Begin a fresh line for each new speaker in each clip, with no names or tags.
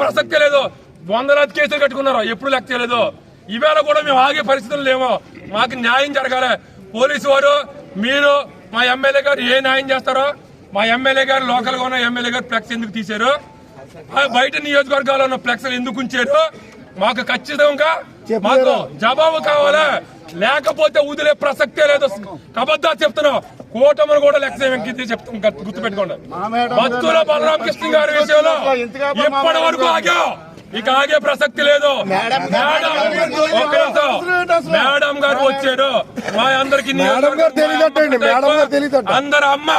ప్రసక్తే లేదు. వందలాది కేసులు కట్టుకున్నారు ఎప్పుడు లెక్క చేయలేదు ఈవేళ కూడా మేము ఆగే పరిస్థితులు లేవు మాకు న్యాయం జరగాలి. పోలీసు వారు మీరు మా ఎమ్మెల్యే గారు ఏ న్యాయం చేస్తారో మా ఎమ్మెల్యే గారు లోకల్గా ఉన్న ఎమ్మెల్యే గారు ఫ్లెక్స్ ఎందుకు తీశారు? బయట నియోజకవర్గాల్లో ఉన్న ఫ్లెక్స్ ఎందుకు ఉంచారు? మాకు ఖచ్చితంగా మాకు జవాబు కావాలా. లేకపోతే వదిలే ప్రసక్తే లేదు. కబద్దా చెప్తున్నాం కూటమిని కూడా లెక్క వెంకీ చెప్తాం. గుర్తుపెట్టుకోండి. భక్తుల బలరామకృష్ణ గారి విషయంలో ఇప్పటి వరకు ఆగాం. ఇక ఆగే ప్రసక్తి లేదు. మేడం గారు వచ్చారు. మా అందరికి. అందరు అమ్మ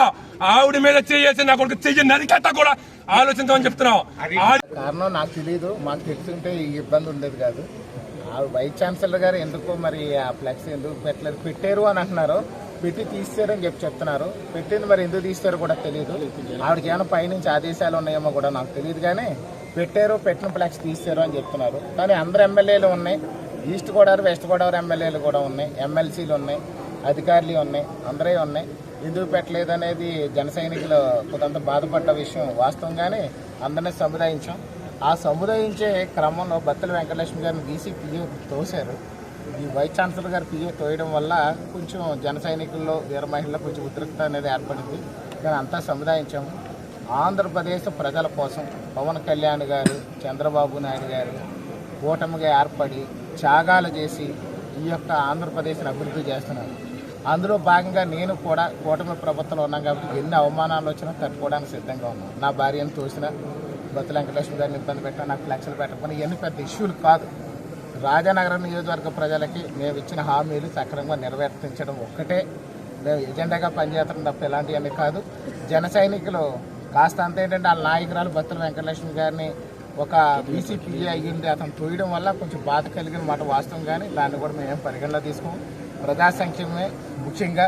ఆవిడ మీద చేసి నా కొడుకు చెయ్యి నరికట్ట కూడా ఆలోచించమని చెప్తున్నాం. ఆ-
కారణం నాకు తెలియదు మాకు తెలుసుంటే ఈ ఇబ్బంది ఉండేది కాదు. వైస్ ఛాన్సలర్ గారు ఎందుకో మరి ఆ ఫ్లెక్స్ ఎందుకు పెట్టలేదు? పెట్టారు అని అంటున్నారు. పెట్టి తీస్తారని చెప్పి చెప్తున్నారు. పెట్టింది మరి ఎందుకు తీస్తారో కూడా తెలియదు ఆవిడకి ఏమైనా పైనుంచి ఆదేశాలు ఉన్నాయేమో కూడా నాకు తెలియదు కానీ పెట్టారు పెట్టిన ఫ్లెక్స్ తీస్తారు అని చెప్తున్నారు. కానీ అందరు ఎమ్మెల్యేలు ఉన్నాయి. ఈస్ట్ గోదావరి వెస్ట్ గోదావరి ఎమ్మెల్యేలు కూడా ఉన్నాయి. ఎమ్మెల్సీలు ఉన్నాయి. అధికారులు ఉన్నాయి. అందరే ఉన్నాయి. ఎందుకు పెట్టలేదు అనేది జన సైనికులు కొంత బాధపడ్డ విషయం వాస్తవంగానే అందరినీ సముదాయించాం. ఆ సముదాయించే క్రమంలో బత్తల వెంకటలక్ష్మి గారిని బీసీ పిఏ తోశారు. ఈ వైస్ ఛాన్సలర్ గారు పిఏ తోయడం వల్ల కొంచెం జన సైనికుల్లో వీర మహిళల్లో కొంచెం ఉద్రిక్త అనేది ఏర్పడింది. కానీ అంతా సముదాయించాము. ఆంధ్రప్రదేశ్ ప్రజల కోసం పవన్ కళ్యాణ్ గారు చంద్రబాబు నాయుడు గారు కూటమిగా ఏర్పడి త్యాగాలు చేసి ఈ యొక్క ఆంధ్రప్రదేశ్ని అభివృద్ధి చేస్తున్నారు. అందులో భాగంగా నేను కూడా కూటమి ప్రభుత్వంలో ఉన్నాం కాబట్టి ఎన్ని అవమానాలు వచ్చినా తట్టుకోవడానికి సిద్ధంగా ఉన్నాను నా భార్యను తోసిన బత్తు వెంకటలక్ష్మి గారిని ఇబ్బంది పెట్టడం నాకు ఫ్లెక్స్లు పెట్టకపోయినా ఇవన్నీ పెద్ద ఇష్యూలు కాదు. రాజానగరం నియోజకవర్గ ప్రజలకి మేము ఇచ్చిన హామీలు సక్రమంగా నెరవేర్తించడం ఒక్కటే. మేము ఎజెండాగా పనిచేస్తాం తప్ప ఇలాంటివన్నీ కాదు. జన సైనికులు కాస్త అంత ఏంటంటే వాళ్ళ నాయకురాలు బత్తుల వెంకటలక్ష్మి గారిని ఒక బీసీపీఏ అయ్యింది. అతను తోయడం వల్ల కొంచెం బాధ కలిగిన మాట వాస్తవం కానీ దాన్ని కూడా మేము పరిగణలో తీసుకోము. ప్రజా సంక్షేమమే ముఖ్యంగా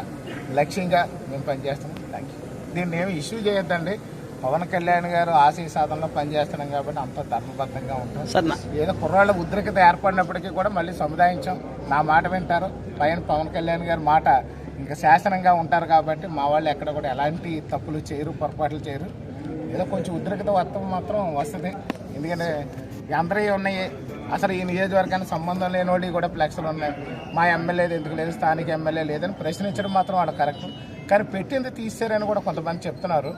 లక్ష్యంగా మేము పనిచేస్తాం థ్యాంక్ యూ దీన్ని ఏమి ఇష్యూ చేయొద్దండి. పవన్ కళ్యాణ్ గారు ఆశయ సాధనలో పనిచేస్తున్నాం కాబట్టి అంత ధర్మబద్ధంగా ఉంటాం. ఏదో కుర్రాళ్ళ ఉద్రిక్తత ఏర్పడినప్పటికీ కూడా మళ్ళీ సముదాయించాం. నా మాట వింటారు. పైన పవన్ కళ్యాణ్ గారి మాట ఇంకా శాసనంగా ఉంటారు కాబట్టి మా వాళ్ళు ఎక్కడ కూడా ఎలాంటి తప్పులు చేయరు పొరపాట్లు చేయరు. ఏదో కొంచెం ఉద్రిక్త వత్తం మాత్రం వస్తుంది. ఎందుకంటే అందరూ ఉన్నాయి. అసలు ఈ నియోజకవర్గానికి సంబంధం లేని వాళ్ళు కూడా ఫ్లెక్స్లు ఉన్నాయి. మా ఎమ్మెల్యేది ఎందుకు లేదు? స్థానిక ఎమ్మెల్యే లేదని ప్రశ్నించడం మాత్రం వాళ్ళు కరెక్ట్. కానీ పెట్టింది తీసారని కూడా కొంతమంది చెప్తున్నారు.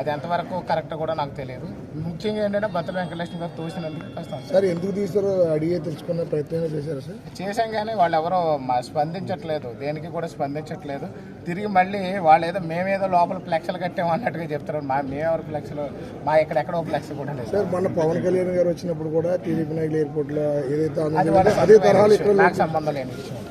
అది ఎంతవరకు కరెక్ట్ కూడా నాకు తెలియదు. ముఖ్యంగా ఏంటంటే బత్తల వెంకటలక్ష్మి గారు తోసినందుకు కష్టం
సార్ ఎందుకు తీస్తారో అడిగే తెలుసుకునే ప్రయత్నం చేశారు సార్?
చేశాం కానీ వాళ్ళు ఎవరో స్పందించట్లేదు. దేనికి కూడా స్పందించట్లేదు. తిరిగి మళ్ళీ వాళ్ళు ఏదో మేమేదో లోపల ఫ్లెక్స్లు కట్టాము అన్నట్టుగా చెప్తారు. మా మేమెవరు ఫ్లెక్స్లు మా ఎక్కడెక్కడో ఫ్లెక్స్ కూడా లేదు.
సార్ మొన్న పవన్ కళ్యాణ్ గారు వచ్చినప్పుడు కూడా టీడీపీ నాయకులు ఎయిర్పోర్ట్లో ఏదైతే
అది
తరహాలో
సంబంధం లేని విషయం.